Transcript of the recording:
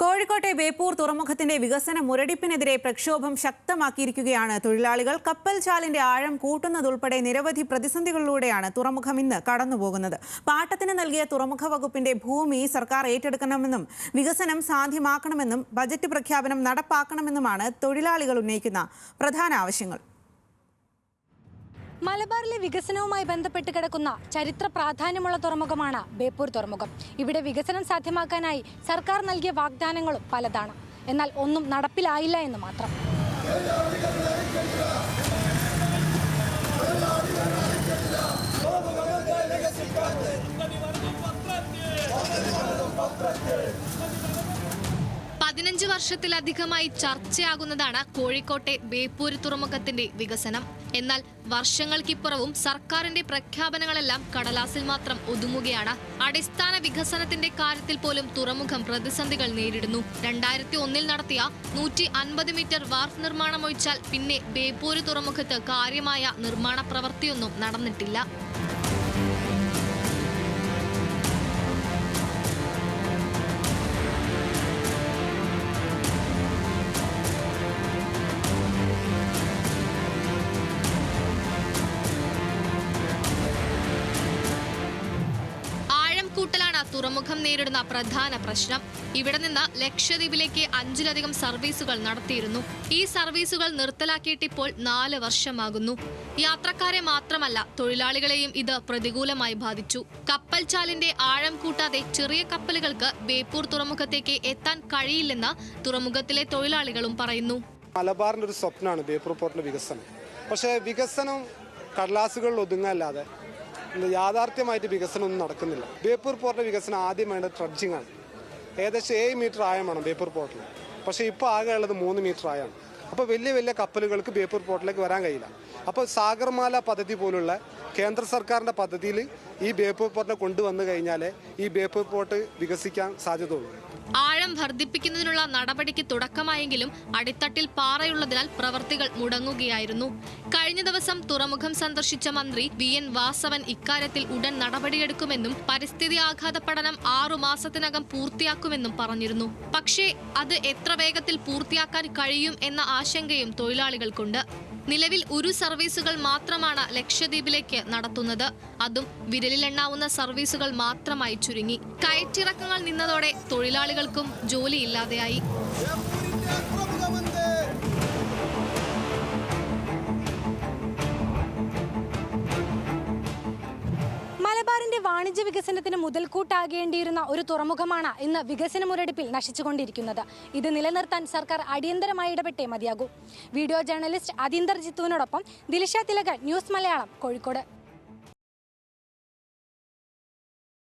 കോഴിക്കോട്ടെ ബേപ്പൂർ തുറമുഖത്തിന്റെ വികസന മുരടിപ്പിനെതിരെ പ്രക്ഷോഭം ശക്തമാക്കിയിരിക്കുകയാണ് തൊഴിലാളികൾ. കപ്പൽ ചാലിന്റെ ആഴം കൂട്ടുന്നതുൾപ്പെടെ നിരവധി പ്രതിസന്ധികളിലൂടെയാണ് തുറമുഖം ഇന്ന് കടന്നുപോകുന്നത്. പാട്ടത്തിന് നൽകിയ തുറമുഖ വകുപ്പിന്റെ ഭൂമി സർക്കാർ ഏറ്റെടുക്കണമെന്നും വികസനം സാധ്യമാക്കണമെന്നും ബജറ്റ് പ്രഖ്യാപനം നടപ്പാക്കണമെന്നുമാണ് തൊഴിലാളികൾ ഉന്നയിക്കുന്ന പ്രധാന ആവശ്യങ്ങൾ. മലബാറിലെ വികസനവുമായി ബന്ധപ്പെട്ട് കിടക്കുന്ന ചരിത്ര പ്രാധാന്യമുള്ള തുറമുഖമാണ് ബേപ്പൂർ തുറമുഖം. ഇവിടെ വികസനം സാധ്യമാക്കാനായി സർക്കാർ നൽകിയ വാഗ്ദാനങ്ങളും പലതാണ്. എന്നാൽ ഒന്നും നടപ്പിലായില്ല എന്ന് മാത്രം. പതിനഞ്ച് വർഷത്തിലധികമായി ചർച്ചയാകുന്നതാണ് കോഴിക്കോട്ടെ ബേപ്പൂര് തുറമുഖത്തിന്റെ വികസനം. എന്നാൽ വർഷങ്ങൾക്കിപ്പുറവും സർക്കാരിന്റെ പ്രഖ്യാപനങ്ങളെല്ലാം കടലാസിൽ മാത്രം ഒതുങ്ങുകയാണ്. അടിസ്ഥാന വികസനത്തിന്റെ കാര്യത്തിൽ പോലും തുറമുഖം പ്രതിസന്ധികൾ നേരിടുന്നു. രണ്ടായിരത്തി ഒന്നിൽ നടത്തിയ നൂറ്റി അൻപത് മീറ്റർ വാർഫ് നിർമ്മാണം ഒഴിച്ചാൽ പിന്നെ ബേപ്പൂര് തുറമുഖത്ത് കാര്യമായ നിർമ്മാണ പ്രവൃത്തിയൊന്നും നടന്നിട്ടില്ല. തുറമുഖം നേരിടുന്ന പ്രധാന പ്രശ്നം. ഇവിടെ നിന്ന് ലക്ഷദ്വീപിലേക്ക് അഞ്ചിലധികം സർവീസുകൾ നടത്തിയിരുന്നു. ഈ സർവീസുകൾ നിർത്തലാക്കിയിട്ടിപ്പോൾ നാല് വർഷമാകുന്നു. യാത്രക്കാരെ മാത്രമല്ല തൊഴിലാളികളെയും ഇത് പ്രതികൂലമായി ബാധിച്ചു. കപ്പൽ ചാലിന്റെ ആഴം കൂട്ടാതെ ചെറിയ കപ്പലുകൾക്ക് ബേപ്പൂർ തുറമുഖത്തേക്ക് എത്താൻ കഴിയില്ലെന്ന് തുറമുഖത്തിലെ തൊഴിലാളികളും പറയുന്നു. മലബാറിന്റെ ഒരു സ്വപ്നമാണ് ബേപ്പൂർ പോർട്ടിന്റെ വികസനം. പക്ഷേ വികസനം കടലാസുകളിൽ ഒതുങ്ങല്ലാതെ യാഥാർത്ഥ്യമായിട്ട് വികസനം ഒന്നും നടക്കുന്നില്ല. ബേപ്പൂർ പോർട്ടിന്റെ വികസനം ആദ്യം വേണ്ടത് ട്രഡ്ജിങ് ആണ്. ഏകദേശം ഏഴ് മീറ്റർ ആയമാണ് ബേപ്പൂർ പോർട്ടിൽ. പക്ഷേ ഇപ്പോൾ ആകെ ഉള്ളത് മൂന്ന് മീറ്റർ ആയാണ്. അപ്പോൾ വലിയ വലിയ കപ്പലുകൾക്ക് ബേപ്പൂർ പോർട്ടിലേക്ക് വരാൻ കഴിയില്ല. അപ്പോൾ സാഗർമാല പദ്ധതി പോലുള്ള കേന്ദ്ര സർക്കാരിന്റെ പദ്ധതിയിൽ ഈ ബേപ്പൂർ പോർട്ടിനെ കൊണ്ടുവന്നു കഴിഞ്ഞാൽ ഈ ബേപ്പൂർ പോർട്ട് വികസിക്കാൻ സാധ്യതയുള്ളൂ. ആഴം വർദ്ധിപ്പിക്കുന്നതിനുള്ള നടപടിക്ക് തുടക്കമായെങ്കിലും അടിത്തട്ടിൽ പാറയുള്ളതിനാൽ പ്രവർത്തികൾ മുടങ്ങുകയായിരുന്നു. കഴിഞ്ഞ ദിവസം തുറമുഖം സന്ദർശിച്ച മന്ത്രി വി. എൻ. വാസവൻ ഇക്കാര്യത്തിൽ ഉടൻ നടപടിയെടുക്കുമെന്നും പരിസ്ഥിതി ആഘാത പഠനം ആറു മാസത്തിനകം പൂർത്തിയാക്കുമെന്നും പറഞ്ഞിരുന്നു. പക്ഷേ അത് എത്ര വേഗത്തിൽ പൂർത്തിയാക്കാൻ കഴിയും എന്ന ആശങ്കയും തൊഴിലാളികൾക്കുണ്ട്. നിലവിൽ ഒരു സർവീസുകൾ മാത്രമാണ് ലക്ഷദ്വീപിലേക്ക് നടത്തുന്നത്. അതും വിരലിലെണ്ണാവുന്ന സർവീസുകൾ മാത്രമായി ചുരുങ്ങി. കയറ്റിറക്കങ്ങൾ നിന്നതോടെ തൊഴിലാളികൾക്കും ജോലിയില്ലാതെയായി. വാണിജ്യ വികസനത്തിന് മുതൽക്കൂട്ടാകേണ്ടിയിരുന്ന ഒരു തുറമുഖമാണ് ഇന്ന് വികസന മുരടിപ്പിൽ നശിച്ചുകൊണ്ടിരിക്കുന്നത്. ഇത് നിലനിർത്താൻ സർക്കാർ അടിയന്തരമായി ഇടപെട്ടേ മതിയാകൂ. വീഡിയോ ജേർണലിസ്റ്റ് അതീന്ദർ ജിത്തുവിനോടൊപ്പം ദിലിഷ തിലകൻ ന്യൂസ് മലയാളം കോഴിക്കോട്.